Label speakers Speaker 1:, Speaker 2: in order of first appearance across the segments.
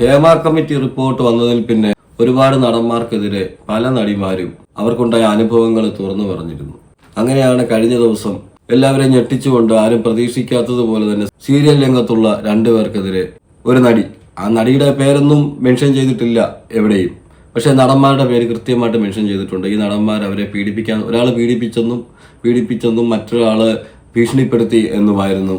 Speaker 1: Hema committee report വന്നതിൽ പിന്നെ ഒരുപാട് നടന്മാർക്കെതിരെ പല നടിമാരും അവർക്കുണ്ടായ അനുഭവങ്ങൾ തുറന്നു പറഞ്ഞിരുന്നു. അങ്ങനെയാണ് കഴിഞ്ഞ ദിവസം എല്ലാവരെയും ഞെട്ടിച്ചുകൊണ്ട് ആരും പ്രതീക്ഷിക്കാത്തതുപോലെ തന്നെ സീരിയൽ രംഗത്തുള്ള രണ്ടുപേർക്കെതിരെ ഒരു നടി. ആ നടിയുടെ പേരൊന്നും മെൻഷൻ ചെയ്തിട്ടില്ല എവിടെയും. പക്ഷെ നടന്മാരുടെ പേര് കൃത്യമായിട്ട് മെൻഷൻ ചെയ്തിട്ടുണ്ട്. ഈ നടന്മാർ അവരെ പീഡിപ്പിക്കാൻ ഒരാൾ പീഡിപ്പിച്ചെന്നും പീഡിപ്പിച്ചെന്നും മറ്റൊരാൾ ഭീഷണിപ്പെടുത്തി എന്നുമായിരുന്നു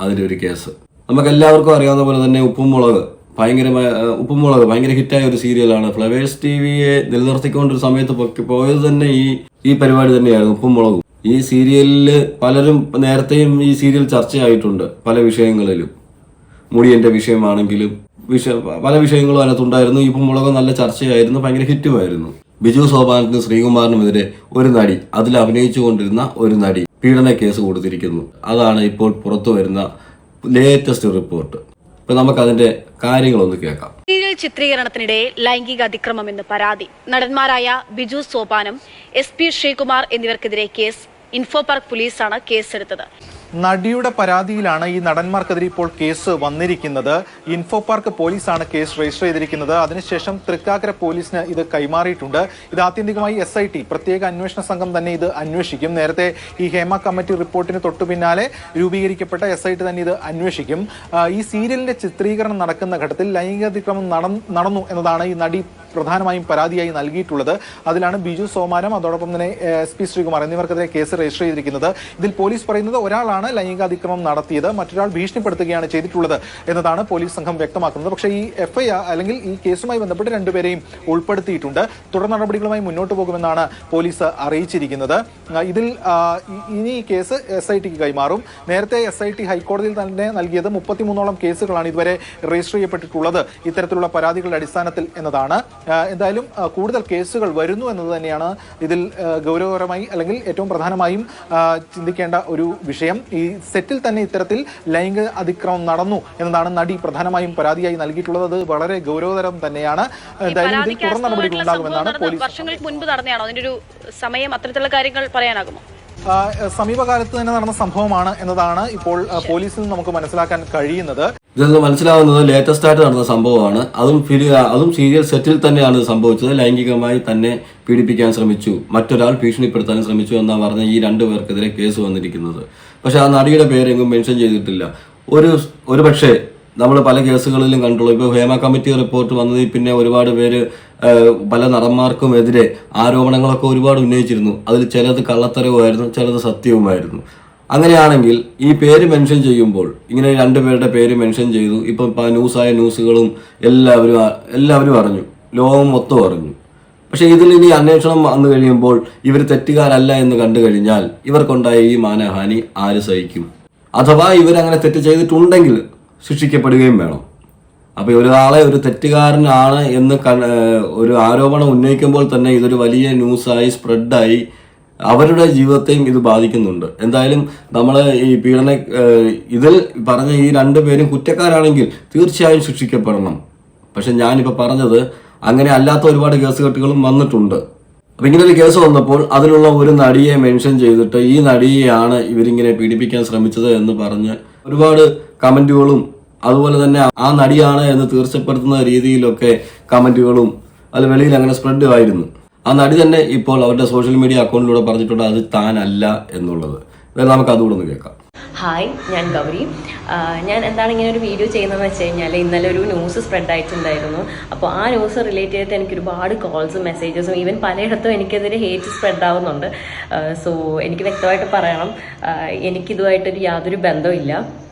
Speaker 1: അതിന്റെ ഒരു കേസ്. നമുക്ക് എല്ലാവർക്കും അറിയാവുന്ന പോലെ തന്നെ ഉപ്പും മുളക് ഭയങ്കരമായ ഉപ്പുമുളക് ഉപ്പും ഭയങ്കര ഹിറ്റായ ഒരു സീരിയലാണ്. ഫ്ലവേഴ്സ് ടി വിയെ നിലനിർത്തിക്കൊണ്ടൊരു സമയത്ത് പൊക്കി പോയത് തന്നെ ഈ ഈ പരിപാടി തന്നെയായിരുന്നു ഉപ്പുമുളകും. ഈ സീരിയലിൽ പലരും നേരത്തെയും ഈ സീരിയൽ ചർച്ചയായിട്ടുണ്ട് പല വിഷയങ്ങളിലും. മുടിയന്റെ വിഷയമാണെങ്കിലും വിഷ പല വിഷയങ്ങളും അതിനകത്തുണ്ടായിരുന്നു. ഈ മുളക് നല്ല ചർച്ചയായിരുന്നു ഭയങ്കര ഹിറ്റുമായിരുന്നു. ബിജു സോപാനത്തിനും ശ്രീകുമാറിനുമെതിരെ ഒരു നടി അതിൽ അഭിനയിച്ചു കൊണ്ടിരുന്ന ഒരു നടി പീഡന കേസ് കൊടുത്തിരിക്കുന്നു. അതാണ് ഇപ്പോൾ പുറത്തു വരുന്ന ലേറ്റസ്റ്റ് റിപ്പോർട്ട് ഇപ്പൊ നമുക്ക് അതിന്റെ കാര്യങ്ങളൊന്ന് കേൾക്കാം.
Speaker 2: സീരിയൽ ചിത്രീകരണത്തിനിടെ ലൈംഗിക അതിക്രമം എന്ന് പരാതി. നടന്മാരായ ബിജു സോപാനം എസ് പി ശ്രീകുമാർ എന്നിവർക്കെതിരെ കേസ്. ഇൻഫോ പാർക്ക് പോലീസാണ് കേസെടുത്തത്.
Speaker 3: നടിയുടെ പരാതിയിലാണ് ഈ നടന്മാർക്കെതിരെ ഇപ്പോൾ കേസ് വന്നിരിക്കുന്നത്. ഇൻഫോ പാർക്ക് പോലീസാണ് കേസ് രജിസ്റ്റർ ചെയ്തിരിക്കുന്നത്. അതിനുശേഷം തൃക്കാക്കര പോലീസിന് ഇത് കൈമാറിയിട്ടുണ്ട്. ഇത് ആത്യന്തികമായി എസ് ഐ ടി പ്രത്യേക അന്വേഷണ സംഘം തന്നെ ഇത് അന്വേഷിക്കും. നേരത്തെ ഈ ഹേമ കമ്മിറ്റി റിപ്പോർട്ടിന് തൊട്ടു പിന്നാലെ രൂപീകരിക്കപ്പെട്ട എസ് ഐ ടി തന്നെ ഇത് അന്വേഷിക്കും. ഈ സീരിയലിന്റെ ചിത്രീകരണം നടക്കുന്ന ഘട്ടത്തിൽ ലൈംഗികാതിക്രമം നട- നടന്നു എന്നതാണ് ഈ നടി പ്രധാനമായും പരാതിയായി നൽകിയിട്ടുള്ളത്. അതിലാണ് ബിജു സോമാനം അതോടൊപ്പം തന്നെ എസ് പി ശ്രീകുമാർ എന്നിവർക്കെതിരെ കേസ് രജിസ്റ്റർ ചെയ്തിരിക്കുന്നത്. ഇതിൽ പോലീസ് പറയുന്നത് ഒരാളാണ് ലൈംഗികാതിക്രമം നടത്തിയത് മറ്റൊരാൾ ഭീഷണിപ്പെടുത്തുകയാണ് ചെയ്തിട്ടുള്ളത് എന്നതാണ് പോലീസ് സംഘം വ്യക്തമാക്കുന്നത്. പക്ഷേ ഈ എഫ്ഐആർ അല്ലെങ്കിൽ ഈ കേസുമായി ബന്ധപ്പെട്ട് രണ്ടുപേരെയും ഉൾപ്പെടുത്തിയിട്ടുണ്ട്. തുടർ നടപടികളുമായി മുന്നോട്ട് പോകുമെന്നാണ് പോലീസ് അറിയിച്ചിരിക്കുന്നത്. ഇതിൽ ഇനി ഈ കേസ് എസ് ഐ ടിക്ക് കൈമാറും. നേരത്തെ എസ് ഐ ടി ഹൈക്കോടതിയിൽ തന്നെ നൽകിയത് മുപ്പത്തിമൂന്നോളം കേസുകളാണ് ഇതുവരെ രജിസ്റ്റർ ചെയ്യപ്പെട്ടിട്ടുള്ളത്. ഇത്തരത്തിലുള്ള പരാതികളുടെ അടിസ്ഥാനത്തിൽ എന്നതാണ് എന്തായാലും കൂടുതൽ കേസുകൾ വരുന്നു എന്നത് തന്നെയാണ് ഇതിൽ ഗൗരവകരമായി അല്ലെങ്കിൽ ഏറ്റവും പ്രധാനമായും ചിന്തിക്കേണ്ട ഒരു വിഷയം. ഈ സെറ്റിൽ തന്നെ ഇത്തരത്തിൽ ലൈംഗിക അതിക്രമം നടന്നു എന്നതാണ് നടി പ്രധാനമായും പരാതിയായി നൽകിയിട്ടുള്ളത്. അത് വളരെ ഗൗരവതരം തന്നെയാണ്. എന്തായാലും ഇതിൽ തുടർ നടപടികൾ ഉണ്ടാകുമെന്നാണ് പോലീസ്
Speaker 2: വർഷങ്ങൾക്ക് മുൻപ് നടന്നതാണോ? അതിന്റെ ഒരു സമയം അത്തരത്തിലുള്ള കാര്യങ്ങൾ പറയാനാകുമോ?
Speaker 3: സമീപകാലത്ത് തന്നെ നടന്ന സംഭവമാണ് എന്നതാണ് ഇപ്പോൾ പോലീസിൽ നിന്ന് നമുക്ക് മനസ്സിലാക്കാൻ കഴിയുന്നത്.
Speaker 1: ഇതിൽ നിന്ന് മനസ്സിലാവുന്നത് ലേറ്റസ്റ്റ് ആയിട്ട് നടന്ന സംഭവമാണ്. അതും ഫിലി അതും സീരിയൽ സെറ്റിൽ തന്നെയാണ് സംഭവിച്ചത്. ലൈംഗികമായി തന്നെ പീഡിപ്പിക്കാൻ ശ്രമിച്ചു. മറ്റൊരാൾ ഭീഷണിപ്പെടുത്താൻ ശ്രമിച്ചു എന്നാണ് പറഞ്ഞ ഈ രണ്ടു പേർക്കെതിരെ കേസ് വന്നിരിക്കുന്നത്. പക്ഷെ ആ നടിയുടെ പേരെങ്ങും മെൻഷൻ ചെയ്തിട്ടില്ല. ഒരു ഒരു പക്ഷേ നമ്മൾ പല കേസുകളിലും കണ്ടുള്ളൂ. ഇപ്പോൾ ഹേമ കമ്മിറ്റി റിപ്പോർട്ട് വന്നതിൽ പിന്നെ ഒരുപാട് പേര് പല നടന്മാർക്കും എതിരെ ആരോപണങ്ങളൊക്കെ ഒരുപാട് ഉന്നയിച്ചിരുന്നു. അതിൽ ചിലത് കള്ളത്തരവുമായിരുന്നു ചിലത് സത്യവുമായിരുന്നു. അങ്ങനെയാണെങ്കിൽ ഈ പേര് മെൻഷൻ ചെയ്യുമ്പോൾ ഇങ്ങനെ രണ്ടുപേരുടെ പേര് മെൻഷൻ ചെയ്തു ഇപ്പം ന്യൂസായ ന്യൂസുകളും എല്ലാവരും എല്ലാവരും അറിഞ്ഞു. ലോകം മൊത്തം അറിഞ്ഞു. പക്ഷെ ഇതിൽ ഇനി അന്വേഷണം വന്നു കഴിയുമ്പോൾ ഇവർ തെറ്റുകാരല്ല എന്ന് കണ്ടു കഴിഞ്ഞാൽ ഇവർക്കുണ്ടായ ഈ മാനഹാനി ആര് സഹിക്കും? അഥവാ ഇവരങ്ങനെ തെറ്റ് ചെയ്തിട്ടുണ്ടെങ്കിൽ ശിക്ഷിക്കപ്പെടുകയും വേണം. അപ്പൊ ഒരാളെ ഒരു തെറ്റുകാരനാണ് എന്ന് ഒരു ആരോപണം ഉന്നയിക്കുമ്പോൾ തന്നെ ഇതൊരു വലിയ ന്യൂസായി സ്പ്രെഡായി അവരുടെ ജീവിതത്തെയും ഇത് ബാധിക്കുന്നുണ്ട്. എന്തായാലും നമ്മൾ ഈ പീഡന ഇതിൽ പറഞ്ഞ ഈ രണ്ടുപേരും കുറ്റക്കാരാണെങ്കിൽ തീർച്ചയായും ശിക്ഷിക്കപ്പെടണം. പക്ഷെ ഞാനിപ്പോൾ പറഞ്ഞത് അങ്ങനെ അല്ലാത്ത ഒരുപാട് കേസുകെട്ടുകളും വന്നിട്ടുണ്ട്. അപ്പം ഇങ്ങനെ ഒരു കേസ് വന്നപ്പോൾ അതിലുള്ള ഒരു നടിയെ മെൻഷൻ ചെയ്തിട്ട് ഈ നടിയെയാണ് ഇവരിങ്ങനെ പീഡിപ്പിക്കാൻ ശ്രമിച്ചത് എന്ന് പറഞ്ഞ് ഒരുപാട് കമന്റുകളും അതുപോലെ തന്നെ ആ നടിയാണ് എന്ന് തീർച്ചപ്പെടുത്തുന്ന രീതിയിലൊക്കെ കമന്റുകളും അത് വെളിയിൽ അങ്ങനെ സ്പ്രെഡ് ആയിരുന്നു. ആ നടി തന്നെ ഇപ്പോൾ അവരുടെ സോഷ്യൽ മീഡിയ അക്കൗണ്ടിലൂടെ പറഞ്ഞിട്ടുണ്ട് അത് താനല്ല എന്നുള്ളത്. നമുക്ക് അതുകൂടെ ഒന്ന് കേൾക്കാം.
Speaker 4: ഹായ് ഞാൻ ഗൗരി. ഞാൻ എന്താണ് ഇങ്ങനെ ഒരു വീഡിയോ ചെയ്യുന്നതെന്ന് വെച്ച് കഴിഞ്ഞാൽ ഇന്നലെ ഒരു ന്യൂസ് സ്പ്രെഡ് ആയിട്ടുണ്ടായിരുന്നു. അപ്പോൾ ആ ന്യൂസ് റിലേറ്റ് ചെയ്തിട്ട് എനിക്ക് ഒരുപാട് കോൾസും മെസ്സേജസും ഈവൻ പലയിടത്തും എനിക്കെതിരെ ഹേറ്റ് സ്പ്രെഡ് ആവുന്നുണ്ട്. സോ എനിക്ക് വ്യക്തമായിട്ട് പറയണം. എനിക്കിതുമായിട്ടൊരു യാതൊരു ബന്ധമില്ല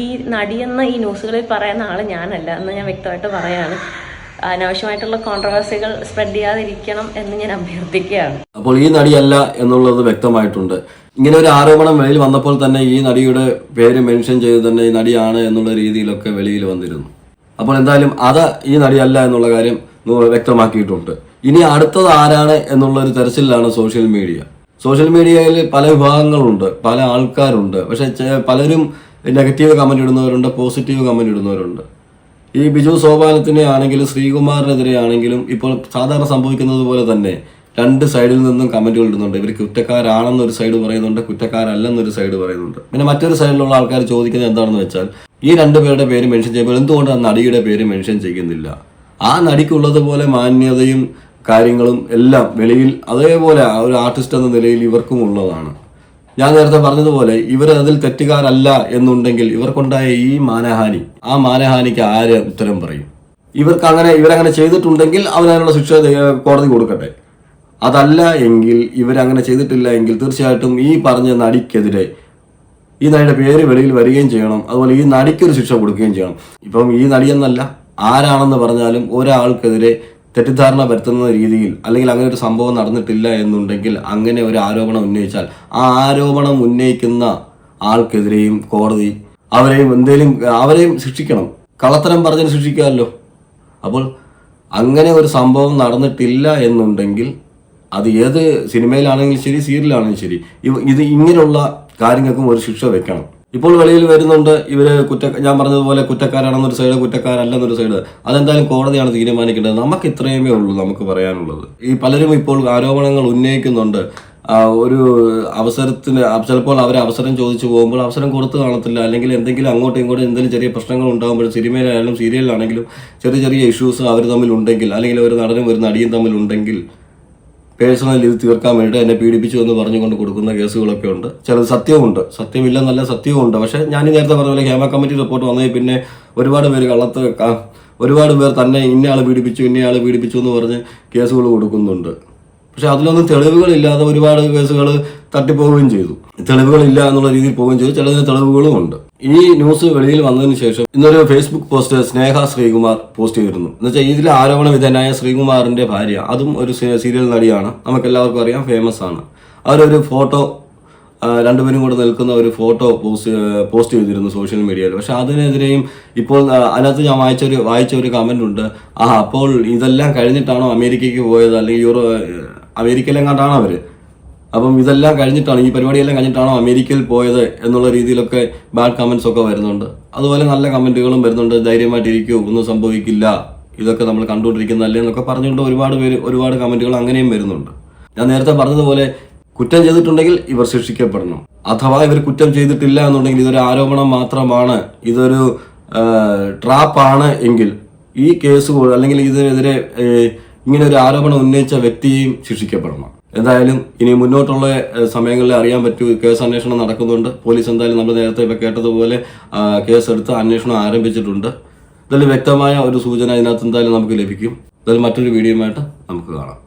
Speaker 4: ഈ നടിയെന്ന ഈ ന്യൂസുകളിൽ പറയുന്ന ആൾ ഞാനല്ല എന്ന് ഞാൻ വ്യക്തമായിട്ട് പറയാണ്. അനാവശ്യമായിട്ടുള്ള കോൺട്രവേഴ്സികൾ സ്പ്രെഡ് ചെയ്യാതിരിക്കണം എന്ന് ഞാൻ അഭ്യർത്ഥിക്കുകയാണ്.
Speaker 1: അപ്പോൾ ഈ നടിയല്ല എന്നുള്ളത് വ്യക്തമായിട്ടുണ്ട്. ഇങ്ങനെ ഒരു ആരോപണം വെളിയിൽ വന്നപ്പോൾ തന്നെ ഈ നടിയുടെ പേര് മെൻഷൻ ചെയ്ത് തന്നെ ഈ നടിയാണ് എന്നുള്ള രീതിയിലൊക്കെ വെളിയിൽ വന്നിരുന്നു. അപ്പോൾ എന്തായാലും അത് ഈ നടിയല്ല എന്നുള്ള കാര്യം വ്യക്തമാക്കിയിട്ടുണ്ട്. ഇനി അടുത്തത് ആരാണ് എന്നുള്ള ഒരു തെരച്ചിലാണ് സോഷ്യൽ മീഡിയ. സോഷ്യൽ മീഡിയയിൽ പല വിഭാഗങ്ങളുണ്ട് പല ആൾക്കാരുണ്ട്. പക്ഷെ പലരും നെഗറ്റീവ് കമന്റ് ഇടുന്നവരുണ്ട് പോസിറ്റീവ് കമന്റ് ഇടുന്നവരുണ്ട്. ഈ ബിജു സോപാനത്തിനെ ആണെങ്കിലും ശ്രീകുമാറിനെതിരെ ആണെങ്കിലും ഇപ്പോൾ സാധാരണ സംഭവിക്കുന്നത് പോലെ തന്നെ രണ്ട് സൈഡിൽ നിന്നും കമന്റുകൾ ഇടുന്നുണ്ട്. ഇവർ കുറ്റക്കാരാണെന്നൊരു സൈഡ് പറയുന്നുണ്ട് കുറ്റക്കാരല്ലെന്നൊരു സൈഡ് പറയുന്നുണ്ട്. പിന്നെ മറ്റൊരു സൈഡിലുള്ള ആൾക്കാർ ചോദിക്കുന്നത് എന്താണെന്ന് വെച്ചാൽ ഈ രണ്ട് പേരുടെ പേര് മെൻഷൻ ചെയ്യുമ്പോൾ എന്തുകൊണ്ട് ആ നടിയുടെ പേര് മെൻഷൻ ചെയ്യുന്നില്ല? ആ നടിക്കുള്ളതുപോലെ മാന്യതയും കാര്യങ്ങളും എല്ലാം വെളിയിൽ അതേപോലെ ഒരു ആർട്ടിസ്റ്റ് എന്ന നിലയിൽ ഇവർക്കും ഉള്ളതാണ്. ഞാൻ നേരത്തെ പറഞ്ഞതുപോലെ ഇവർ അതിൽ തെറ്റുകാരല്ല എന്നുണ്ടെങ്കിൽ ഇവർക്കുണ്ടായ ഈ മാനഹാനി ആ മാനഹാനിക്ക് ആര് ഉത്തരം പറയും? ഇവർക്ക് അങ്ങനെ ഇവരങ്ങനെ ചെയ്തിട്ടുണ്ടെങ്കിൽ അവനതിനുള്ള ശിക്ഷ കോടതി കൊടുക്കട്ടെ. അതല്ല എങ്കിൽ ഇവരങ്ങനെ ചെയ്തിട്ടില്ല എങ്കിൽ തീർച്ചയായിട്ടും ഈ പറഞ്ഞ നടിക്കെതിരെ ഈ നടിയുടെ പേര് വെളിയിൽ വരികയും ചെയ്യണം. അതുപോലെ ഈ നടിക്കൊരു ശിക്ഷ കൊടുക്കുകയും ചെയ്യണം. ഇപ്പം ഈ നടിയെന്നല്ല ആരാണെന്ന് പറഞ്ഞാലും ഒരാൾക്കെതിരെ തെറ്റിദ്ധാരണ വരുത്തുന്ന രീതിയിൽ അല്ലെങ്കിൽ അങ്ങനെ ഒരു സംഭവം നടന്നിട്ടില്ല എന്നുണ്ടെങ്കിൽ അങ്ങനെ ഒരു ആരോപണം ഉന്നയിച്ചാൽ ആ ആരോപണം ഉന്നയിക്കുന്ന ആൾക്കെതിരെയും കോടതി അവരെയും എന്തേലും അവരെയും ശിക്ഷിക്കണം. കള്ളത്തരം പറഞ്ഞു ശിക്ഷിക്കാമല്ലോ. അപ്പോൾ അങ്ങനെ ഒരു സംഭവം നടന്നിട്ടില്ല എന്നുണ്ടെങ്കിൽ അത് ഏത് സിനിമയിലാണെങ്കിലും ശരി സീരിയലാണെങ്കിലും ശരി ഇത് ഇങ്ങനെയുള്ള കാര്യങ്ങൾക്കും ഒരു ശിക്ഷ വെക്കണം. ഇപ്പോൾ വെളിയിൽ വരുന്നുണ്ട് ഇവർ കുറ്റ ഞാൻ പറഞ്ഞതുപോലെ കുറ്റക്കാരാണെന്നൊരു സൈഡ് കുറ്റക്കാരല്ലെന്നൊരു സൈഡ് അതെന്തായാലും കോടതിയാണ് തീരുമാനിക്കേണ്ടത്. നമുക്ക് ഇത്രയുമേ ഉള്ളൂ നമുക്ക് പറയാനുള്ളത്. ഈ പലരും ഇപ്പോൾ ആരോപണങ്ങൾ ഉന്നയിക്കുന്നുണ്ട്. ഒരു അവസരത്തിന് ചിലപ്പോൾ അവർ അവസരം ചോദിച്ചു പോകുമ്പോൾ അവസരം കൊടുത്തു കാണത്തില്ല. അല്ലെങ്കിൽ എന്തെങ്കിലും അങ്ങോട്ടും ഇങ്ങോട്ടും എന്തെങ്കിലും ചെറിയ പ്രശ്നങ്ങൾ ഉണ്ടാകുമ്പോൾ സിനിമയിലായാലും സീരിയലിലാണെങ്കിലും ചെറിയ ചെറിയ ഇഷ്യൂസ് അവർ തമ്മിൽ ഉണ്ടെങ്കിൽ അല്ലെങ്കിൽ ഒരു നടനും ഒരു നടിയും തമ്മിൽ ഉണ്ടെങ്കിൽ പേഴ്സണൽ ഇത് തീർക്കാൻ വേണ്ടിയിട്ട് എന്നെ പീഡിപ്പിച്ചു എന്ന് പറഞ്ഞുകൊണ്ട് കൊടുക്കുന്ന കേസുകളൊക്കെ ഉണ്ട്. ചിലത് സത്യവുമുണ്ട്. സത്യമില്ലെന്നല്ല സത്യവുമുണ്ട്. പക്ഷേ ഞാൻ നേരത്തെ പറഞ്ഞ പോലെ ഹേമ കമ്മിറ്റി റിപ്പോർട്ട് വന്നതിൽ പിന്നെ ഒരുപാട് പേര് കള്ളത്ത് ഒരുപാട് പേർ തന്നെ ഇന്നയാൾ പീഡിപ്പിച്ചു ഇന്നയാൾ പീഡിപ്പിച്ചു എന്ന് പറഞ്ഞ് കേസുകൾ കൊടുക്കുന്നുണ്ട്. പക്ഷെ അതിലൊന്നും തെളിവുകളില്ലാതെ ഒരുപാട് കേസുകൾ തട്ടിപ്പോവുകയും ചെയ്തു. തെളിവുകളില്ല എന്നുള്ള രീതിയിൽ പോവുകയും ചെയ്തു. ചിലതിന് തെളിവുകളും ഉണ്ട്. ഈ ന്യൂസ് വെളിയിൽ വന്നതിന് ശേഷം ഇന്നൊരു Facebook post Sneha Sreekumar post ചെയ്തിരുന്നു. എന്ന് വെച്ചാൽ ഇതിൽ ആരോപണ വിധേയനായ ശ്രീകുമാറിന്റെ ഭാര്യ അതും ഒരു സീരിയൽ നടിയാണ്. നമുക്ക് എല്ലാവർക്കും അറിയാം ഫേമസ് ആണ്. അവരൊരു ഫോട്ടോ രണ്ടുപേരും കൂടെ നിൽക്കുന്ന ഒരു ഫോട്ടോ പോസ്റ്റ് പോസ്റ്റ് ചെയ്തിരുന്നു സോഷ്യൽ മീഡിയയിൽ. പക്ഷെ അതിനെതിരെയും ഇപ്പോൾ അതിനകത്ത് ഞാൻ വായിച്ച ഒരു വായിച്ച ഒരു കമന്റ് ഉണ്ട്. ആ അപ്പോൾ ഇതെല്ലാം കഴിഞ്ഞിട്ടാണോ അമേരിക്കയ്ക്ക് പോയത്? അല്ലെങ്കിൽ യൂറോ അമേരിക്കയിലെങ്ങാണ്ടാണോ അവർ? അപ്പം ഇതെല്ലാം കഴിഞ്ഞിട്ടാണ് ഈ പരിപാടിയെല്ലാം കഴിഞ്ഞിട്ടാണോ അമേരിക്കയിൽ പോയത് എന്നുള്ള രീതിയിലൊക്കെ ബാഡ് കമൻസ് ഒക്കെ വരുന്നുണ്ട്. അതുപോലെ നല്ല കമന്റുകളും വരുന്നുണ്ട് ധൈര്യമായിട്ടിരിക്കൂ ഒന്നും സംഭവിക്കില്ല ഇതൊക്കെ നമ്മൾ കണ്ടുകൊണ്ടിരിക്കുന്നതല്ലേ എന്നൊക്കെ പറഞ്ഞുകൊണ്ട് ഒരുപാട് പേര് ഒരുപാട് കമന്റുകൾ അങ്ങനെയും വരുന്നുണ്ട്. ഞാൻ നേരത്തെ പറഞ്ഞതുപോലെ കുറ്റം ചെയ്തിട്ടുണ്ടെങ്കിൽ ഇവർ ശിക്ഷിക്കപ്പെടണം. അഥവാ ഇവർ കുറ്റം ചെയ്തിട്ടില്ല എന്നുണ്ടെങ്കിൽ ഇതൊരു ആരോപണം മാത്രമാണ് ഇതൊരു ട്രാപ്പാണ് എങ്കിൽ ഈ കേസ് അല്ലെങ്കിൽ ഇതിനെതിരെ ഇങ്ങനെ ഒരു ആരോപണം ഉന്നയിച്ച വ്യക്തിയും ശിക്ഷിക്കപ്പെടണം. എന്തായാലും ഇനി മുന്നോട്ടുള്ള സമയങ്ങളിൽ അറിയാൻ പറ്റൂ കേസ് അന്വേഷണം നടക്കുന്നുണ്ട്. പോലീസ് എന്തായാലും നമ്മൾ നേരത്തെ ഇപ്പോൾ കേട്ടതുപോലെ കേസ് കേസെടുത്ത് അന്വേഷണം ആരംഭിച്ചിട്ടുണ്ട്. ഇതിൽ വ്യക്തമായ ഒരു സൂചന ഇതിനകത്ത് എന്തായാലും നമുക്ക് ലഭിക്കും. ഇതിൽ മറ്റൊരു വീഡിയോയുമായിട്ട് നമുക്ക് കാണാം.